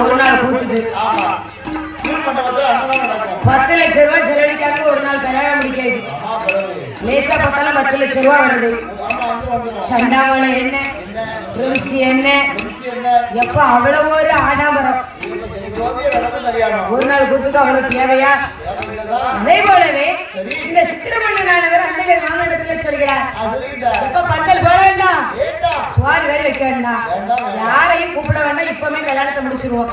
ஒரு நாள் கூத்துக்கு பத்து லட்சம் ரூபாய் செலவழிக்காம ஒரு நாள் கல்யாணம் முடிக்காது. லேசா பார்த்தாலும் பத்து லட்ச ரூபாய் வருது. சண்டாமலை என்ன என்ன ருசி என்ன எப்ப அவ்வளவு ஒரு ஆடாமரம் ஒரு நாள் கூத்துக்கு அவ்வளவு தேவையா? அதே போலவே. இந்த சித்திரமன்னனானவர் அந்த மாநிலத்துல சொல்கிறார். இப்ப பந்தல் போட வேண்டாம். சுவார் வேறு வைக்க வேண்டாம். வேண்டாம். யாரையும் கூப்பிட வேண்டாம். இப்பவுமே கல்யாணத்தை முடிச்சிருவோம்.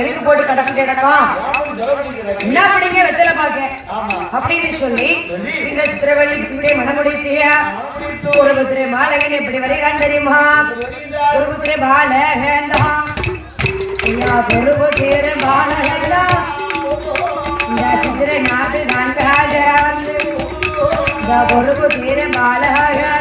எதுக்கு போட்டு கடக்கு கிடக்கும்? என்ன பண்ணீங்க? வெத்தலை பாக்க. அப்படின்னு சொல்லி. இந்த சித்திரவழி இப்படி மனமுடித்தியா? ஒரு புத்திரை மாலகன் எப்படி வருகிறான் தெரியுமா? ஒரு புத்திரை பாலகண்டா ஐயா ஒரு புத்திரை பாலகண்டா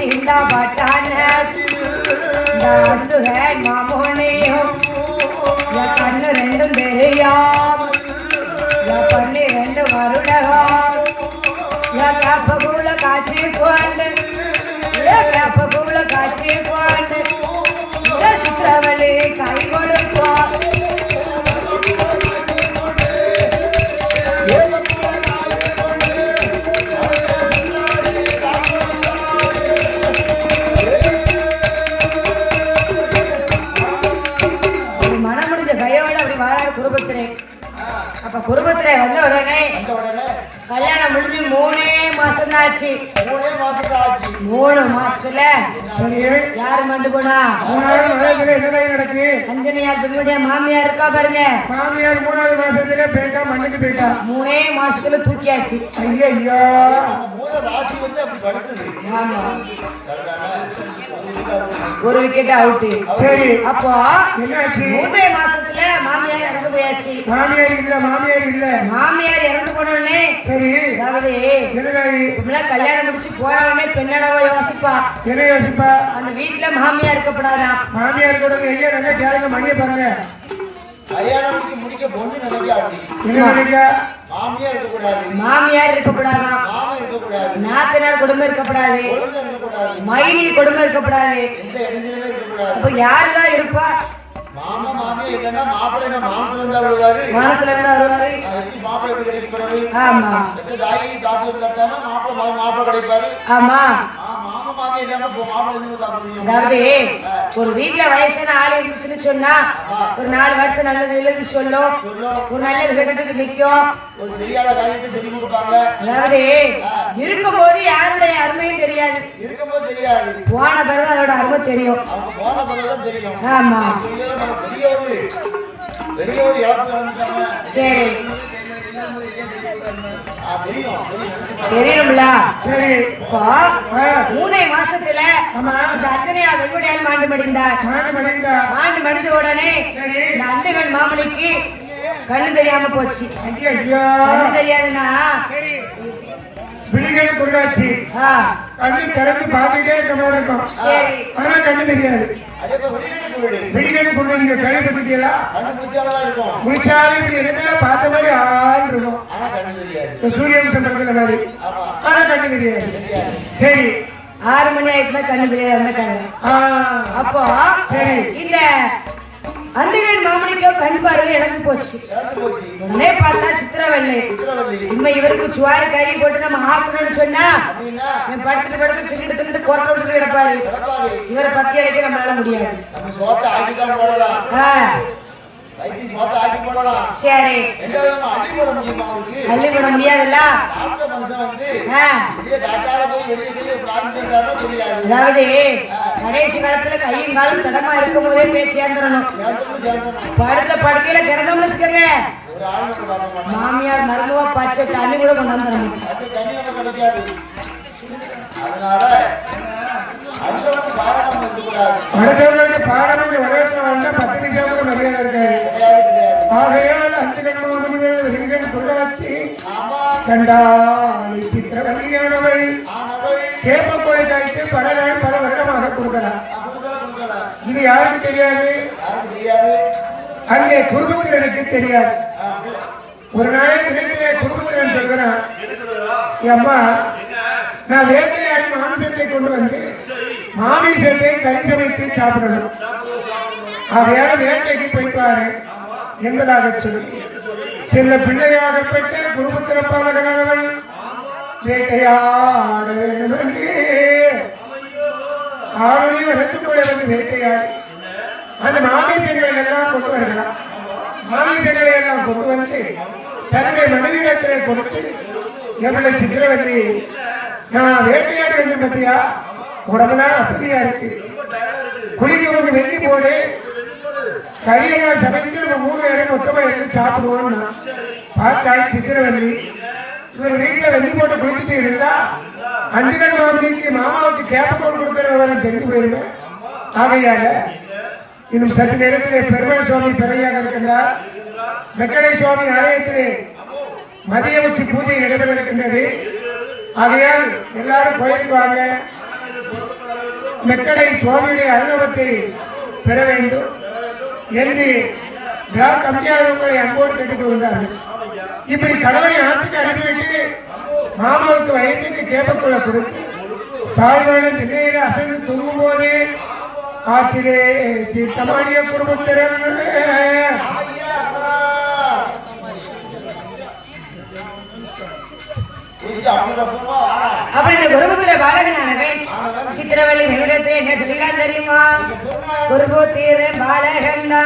பட்டான அந்துகன் மாமோனியும் கண்ணு ரெண்டும் தெரியாம பண்ணு அப்ப குருபத்திரே வந்த உடனே அந்த உடனே கல்யாணம் முடிஞ்சு மூணே மாசம் தான் ஆச்சு மூணே மாசத்துல ஆச்சு மூணு மாசத்துல யாரு மண்டு போனா? நடக்கு? அஞ்சனியார் பெண்ணுடைய மாமியார் இருக்கா பாருங்க. மாமியார் மூணாவது மாசத்துல போயிட்டா மண்ணுக்கு போயிட்டா? மூணே மாசத்துல தூக்கியாச்சு. ஐயா ஐயா ராசி வந்து அப்படி படுத்துது. ஆமா? ஒரு விக்கெட் அவுட்டு சரி. அப்போ என்னாச்சு? மூன்றே மாசத்துல மாமியார் இறந்து போயாச்சு. மாமியார் இல்ல மாமியார் இல்ல. மாமியார் இறந்து போன உடனே சரி. அதாவது இப்பெல்லாம் கல்யாணம் முடிச்சு போன உடனே பெண்ணடவோ யோசிப்பா. என்ன யோசிப்பா? அந்த வீட்டுல மாமியார் இருக்கப்படாதான் மாமியார் கூட ஐயா நல்லா கேளுங்க மணியை பாருங்க. கல்யாணம் முடிக்க முடிக்க பொண்ணு நினைக்கா அப்படி என்ன நினைக்கா மாமியா இருக்கக்கூடாது. மாமியார் இருக்கக்கூடாது? நாத்தனார் குடும்பம் இருக்கக்கூடாது. மைனி குடும்பம் இருக்கக்கூடாது. எந்த இடைஞ்சலுமே இருக்கக்கூடாது. அப்ப யாருதான் இருப்பா? மாமா மாமியா இல்லைன்னா மாப்பிள்ளை மாமத்துல இருந்தா விழுவாரு வானத்துல இருந்து வருவாரு? மாப்பிள்ளை எப்படி கிடைப்பாரு ஆமா. தாயி தாப்பி இருந்தா மாப்பிள்ளை மாப்பிள்ளை கிடைப்பாரு ஆமா. அதாவது ஒரு வீட்டுல வயசான ஆள் இருந்துச்சுன்னு சொன்னா ஒரு நாலு வார்த்தை நல்லது எழுதி சொல்லும் ஒரு நல்லது கெட்டதுக்கு நிக்கும் அதாவது இருக்கும் போது யாருடைய அருமையும் தெரியாது தெரியாது. போன பிறகு அதோட அருமை தெரியும். ஆமா. சரி. தெரியணும்ல சரி மூணே மாசத்துல அத்தனையா வெண்முடியால் மாண்டு மடிந்தார். மாண்டு மடிஞ்ச உடனே சரி. இந்த அந்தகன் மாமனிக்கு கண்ணு தெரியாம போச்சு. கண்ணு தெரியாதுன்னா? சரி. விழிகள் பொருளாட்சி ஆ, கண்ணு திறந்து பார்த்துட்டே இருக்க மாதிரி இருக்கும். சரி. ஆனா கண்ணு தெரியாது. விழிகள் பொருள் நீங்க கேள்விப்பட்டீங்களா இப்படி என்ன? பார்த்த மாதிரி ஆள் இருக்கும். சூரியன் சம்பளத்துல மாதிரி. ஆனா கண்ணு தெரியாது. சரி. ஆறு மணி ஆயிட்டுனா கண்ணு தெரியாது இருந்துட்டாங்க ஆ, அப்போ சரி. இந்த அந்திகன் மாமனிக்கோ கண் பார்வை இழந்து போச்சு. உடனே பார்த்தா சித்திரவள்ளி. இனிமே இவருக்கு சுவாரி கறி போட்டு நம்ம ஆக்கணும்னு சொன்னா இவன் படுத்துட்டு படுத்து தின்னுட்டு தின்னுட்டு குரட்டை விட்டுட்டு கிடப்பாரு. இவரை பத்தி அடைக்க நம்மளால முடியாது. சரி. அள்ளி போட முடியாதுல்ல? அதாவது கடைசி காலத்துல கையும் காலும் தடமா இருக்கும் போதே பேச்சு சேர்ந்துடணும். சேர்ந்து சேர்ந்து படுத்த படுக்கையில கிடந்தோம்னு வச்சுக்கோங்க. மாமியார் மருமவா பச்சை தண்ணி கூட கொண்டு வந்துடணும். அடுத்தவர்களுக்கு வந்தா பத்து நிமிஷம் கூட மரியாதை கிடையாது ஆகையால் அந்த கண்மணிகள் விழிகள் பொருளாட்சி ஆமா சண்டாளி சித்திரவல்லியானவள் ஆனவள் பல நாள் பல வருடமாக கொடுக்கலாம் இது யாருக்கு தெரியாது? அங்கே குடும்பத்தினருக்கு தெரியாது. ஒரு நாளே தினத்திலே குடும்பத்தினர் சொல்கிறான் அம்மா நான் வேட்டையாடி மாமிசத்தை கொண்டு வந்து மாமிசத்தை கறி சமைத்து சாப்பிடணும். ஆகையால வேட்டைக்கு போய்ப்பாரு என்பதாக சொல்லி சில பிள்ளையாகப்பட்ட குடும்பத்தினர் பாலகனவன் வேட்டையாட வேண்டும் என்று ஆளுநர் எடுத்துக்கொள்ள வந்து வேட்டையாடி. அந்த மாமிசங்களை எல்லாம் கொண்டு வருகிறான் மாமிசங்களை எல்லாம் கொண்டு வந்து தன்னுடைய மனைவியிடத்திலே கொடுத்து என்னுடைய சித்திரவல்லி நான் வேட்டையாடி வந்து பத்தியா? உடம்புலாம் வசதியா இருக்கு. குளிக்க கொஞ்சம் வெள்ளி போடு. கறியெல்லாம் சமைத்து நம்ம மூணு பேரும் மொத்தமா எடுத்து சாப்பிடுவோம்னா பார்த்தாள் சித்திரவல்லி இவர் வீட்டுல வெள்ளி போட்டு குளிச்சுட்டு இருந்தா அஞ்சுகன் மாமனிக்கு மாமாவுக்கு கேப்ப கொடுக்கிறவரை தெரிஞ்சு போயிருவேன் ஆகையால இன்னும் சற்று நேரத்திலே பெருமாள் சுவாமி பிறையாக இருக்கின்றார். வெக்கடை சுவாமி ஆலயத்திலே மதிய உச்சி பூஜை நடைபெற இருக்கின்றது. ஆகையால் எல்லாரும் கோயிலுக்கு வாங்க. மெக்கடை சுவாமியுடைய அனுபவத்தை பெற வேண்டும் என்று விழா கம்மியாக உங்களை அன்போடு கேட்டுக் கொண்டார்கள் இப்படி கடவுளை ஆற்றுக்கு அனுப்பிவிட்டு மாமாவுக்கு வயிற்றுக்கு கேப்பக்குள்ள கொடுத்து தாழ்வான திண்ணையில அசைந்து தூங்கும் போது ஆற்றிலே தீர்த்தமாடிய குடும்பத்தினர் ஐயா, அப்பா. இந்த குருபுத்திர பாலகனானவன் சித்திரவள்ளி மனிதத்தை என்ன சொல்லிக்கலாம் தெரியுமா? குருபுத்திர பாலகண்டா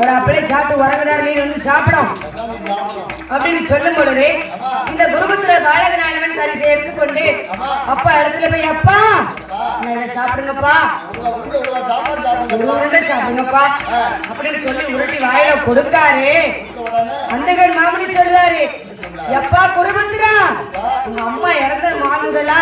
ஒரு அப்பளை சாப்பிட்டு உறங்குறாரு நீ வந்து சாப்பிடும். அப்படின்னு சொல்லும் பொழுது இந்த குருபுத்திர பாலகனானவன் சேர்த்து கொண்டு அப்பா இடத்துல போய் அப்பா நான் சாப்பிடுங்கப்பா. உருண்டை சாப்பிடுங்கப்பா. அப்படின்னு சொல்லி உருட்டி வாயில கொடுத்தாரு அந்த கண் மாமனி சொல்லுதாரு எப்பா குருபத்திரா உங்க அம்மா இறந்த மாமுதலா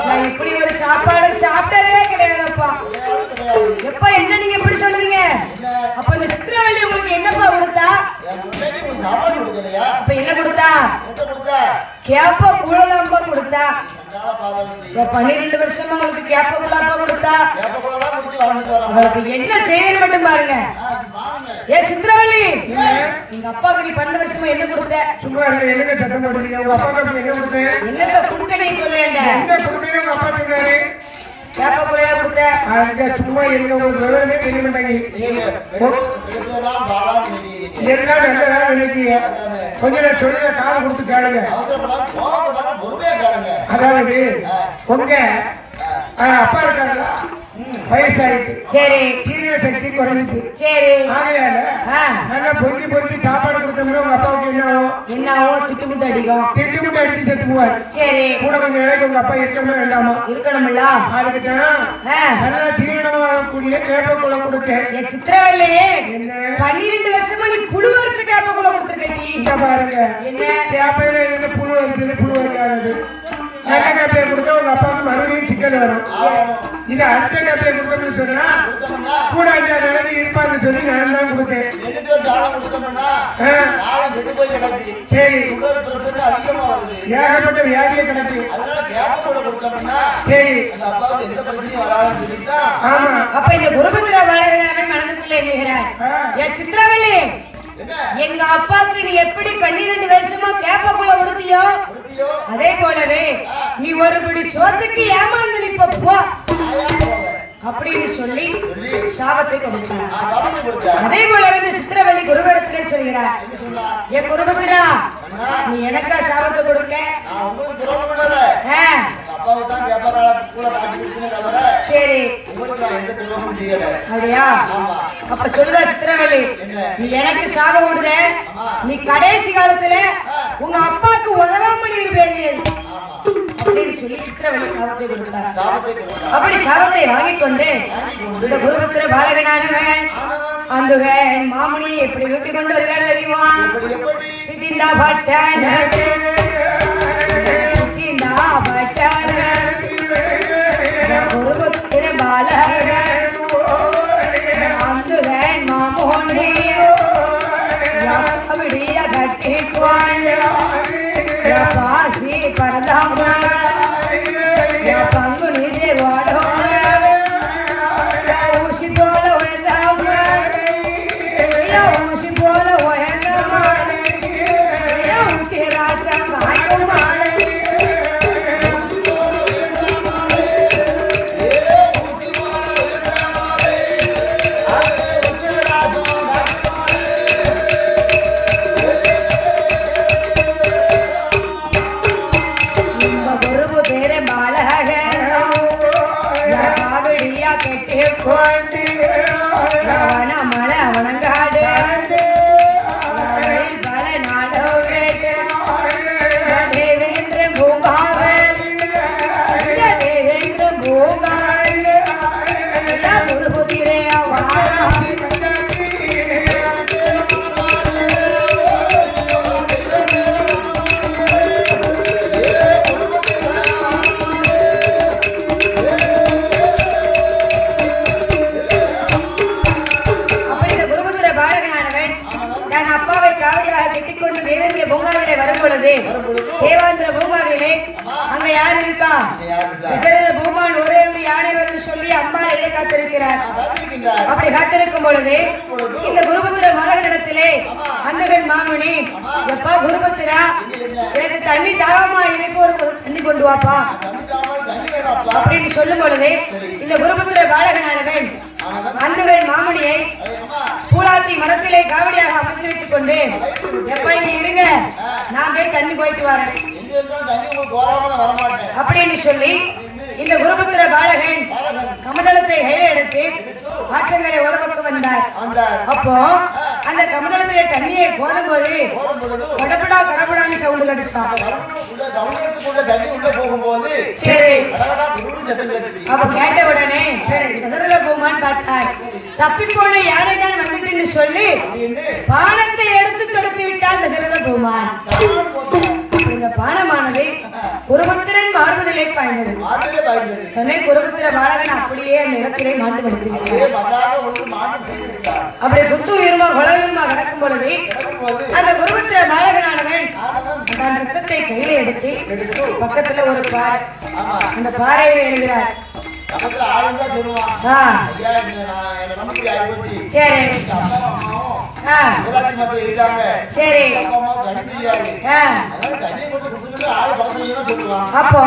நான் இப்படி ஒரு சாப்பாடு சாப்பிட்டதே கிடையாதுப்பா. எப்ப எப்பா என்ன நீங்க இப்படி சொல்றீங்க என்ன? அப்ப இந்த சித்திரவள்ளி உங்களுக்கு என்னப்பா கொடுத்தா என் பிள்ளைக்கு ஒரு சாப்பாடு கொடுக்கலையா? அப்ப என்ன கொடுத்தா? என்ன கொடுத்தா? கேப்ப கூழதாம்பா கொடுத்தா. பன்னிரெண்டு வருஷமா உங்களுக்கு கேப்ப கூழாப்பா கொடுத்தா. அவளுக்கு என்ன செய்யுதுன்னு மட்டும் பாருங்க. ஏ சித்திரவள்ளி. எங்க அப்பாவுக்கு நீ பன்னெண்டு வருஷமா என்ன கொடுத்த? சும்மா என்னங்க சத்தம் போடுறீங்க உங்க அப்பா அப்படி என்ன கொடுத்தேன் என்னத்த கொடுக்க நீ சொல்லேன்ட என்ன கொடுத்தீங்க உங்க அப்பா சொன்னாரு சும்மா இருக்க உங்களுக்கு விவரமே தெரிய மாட்டாங்க. எல்லாம் நல்லதா நினைக்கிறீங்க. கொஞ்சம் நான் சொல்லுங்க காது கொடுத்து கேளுங்க அவசரப்படாம, கோவப்படாம பொறுமையா கேளுங்க. அதாவது உங்க ஆ, அப்பா இருக்காங்களா? வயசாயிட்டு. சரி. சீரிய சக்தி குறைஞ்சிட்டு சரி. ஆகையால நல்லா பொங்கி பொறிச்சு சாப்பாடு கொடுத்தோம்னா உங்க அப்பாவுக்கு என்ன ஆகும் என்னவோ? திட்டுமுட்டு அடிக்கும். திட்டு முட்டை அடிச்சு செத்து போவார். சரி. கூட கொஞ்சம் இடைக்கு உங்க அப்பா இருக்கணுமா வேண்டாமா? இருக்கணும்ல. அதுக்கு தான் நல்லா சீரணமாகக்கூடிய கேப்பக்குளம் கொடுத்தேன். என் சித்திரவள்ளி என்ன? பன்னிரெண்டு வருஷமா நீ புழு வரைச்ச கேப்ப கூழ கொடுத்துருக்கி இந்த பாருங்க. என்ன? கேப்பையில இருந்து புழு வரிச்சது புழு வரையானது நல்ல கேப்பையை கொடுத்தா உங்க அப்பாவுக்கு மறுபடியும் சிக்கல் வரும். இது அடிச்ச கேப்பையை கொடுத்தோம்னு சொன்னா கூட அஞ்சா நிலவு இருப்பான்னு சொல்லி நான் தான் கொடுத்தேன். சரி. ஏகப்பட்ட வியாதியை கிடக்கு சரி ஆமா அப்ப இந்த மனதுக்குள்ள என் சித்திரவள்ளி என்ன எங்க அப்பாவுக்கு நீ எப்படி பன்னிரெண்டு வருஷமா கேப்பக்குள்ள கொடுத்தியோ? அதே போலவே நீ ஒரு பிடி சோத்துக்கு ஏமாந்து நிப்ப போ. அப்படின்னு சொல்லி சாபத்தை கொடுத்தார். அதே போலவே இந்த சித்திரவள்ளி குருவிடத்திலே சொல்கிறார்? ஏ குருபத்திரா நீ எனக்கா சாபத்தை கொடுக்க? தான் கூட தவிர, சரி. உங்களுக்கு நான் எந்த துரோகமும் செய்யல. அப்படியா. அப்ப சொல்லுதா சித்திரவள்ளி. என்ன? நீ எனக்கு சாபம் விடுத நீ கடைசி காலத்துல உங்க அப்பாவுக்கு உதவாம நீ இருப்பேங்க ஆமா. அப்படின்னு சொல்லி சாபத்தை கொடுத்தார்? கொடுத்தா. அப்படி சாபத்தை வாங்கிக் கொண்டு இந்த குருபுத்திர பாலகனானவன் அந்துவன் மாமுனி எப்படி ஊட்டி கொண்டு வருகிறார் தெரியுமா? பட்டான மாமுனி அப்படிய நேரத்திலே அந்தகன் மாமணி எப்பா குருபத்திரா? எனக்கு தண்ணி தாகமா இணைப்போரு ஒரு தண்ணி கொண்டு வாப்பா. அப்படின்னு சொல்லும் பொழுது இந்த குருபுத்திர பாலகனானவன் அந்தகன் மாமணியை பூலாத்தி மரத்திலே காவடியாக அமர்த்தி வைத்துக் கொண்டு எப்ப இங்க இருங்க நான் போய் தண்ணி போயிட்டு வரேன். அப்படின்னு சொல்லி இந்த குருபுத்திர பாலகன் கமண்டலத்தை கையில எடுத்து ஆற்றங்கரை ஒரு பக்கம் வந்தார். அப்போ அந்த கமலனுடைய தண்ணியை போதும் போது கடப்படா கடப்படான்னு சவுண்டு அடிச்சான் தண்ணி உள்ள போகும்போது சரி. அப்ப கேட்ட உடனே எதிரில பூமா பார்த்தார். தப்பி போன தான் வந்துட்டுன்னு சொல்லி பானத்தை எடுத்து தொடர்த்து விட்டால் தசரத பூமான். இந்த பானமானது குருபுத்திரன் மாறுவதிலே பாய்ந்தது. தன்னை குருபுத்திர பாலகன் அப்படியே அந்த இடத்திலே மாட்டு படுத்தினார் அப்படி குத்து உயிருமா கொலை உயிருமா கிடக்கும் பொழுது அந்த குருபுத்திர பாலகனானவன் ஆனவன் தன் ரத்தத்தை கையில எடுத்து பக்கத்துல ஒரு பாறை ஆமா. அந்த பாறையில ஆயிப்போச்சு சரி. ஆ. இருக்காங்க சரி. ஆ. அப்போ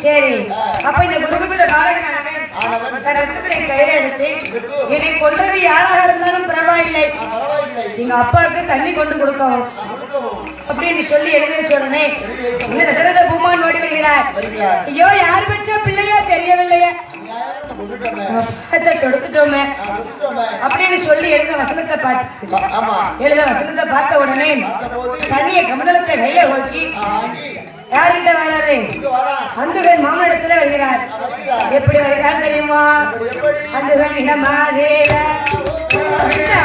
சரி. அப்ப இந்த குருபுத்திர ரத்தத்தை என்னை கொண்டது யாராக இருந்தாலும் பரவாயில்லை. எங்க அப்பாவுக்கு தண்ணி கொண்டு கொடுக்கவும். அப்படின்னு சொல்லி எழுதி உடனே இந்த தசரத பூமான் ஓடி வருகிறார். ஐயோ யார் பெற்ற பிள்ளையா தெரியவில்லையா. பக்கத்தை தொடுத்துட்டோமே. அப்படின்னு சொல்லி எழுத வசனத்தை பார்த்து எழுத வசனத்தை பார்த்த உடனே தண்ணிய கமலத்தை கையில ஓட்டி ஆண்டி யார்கிட்ட வராரு? அந்துகன் மாமனிடத்துல வருகிறார். எப்படி வருகிறார் தெரியுமா? அந்துகன் இடமாதே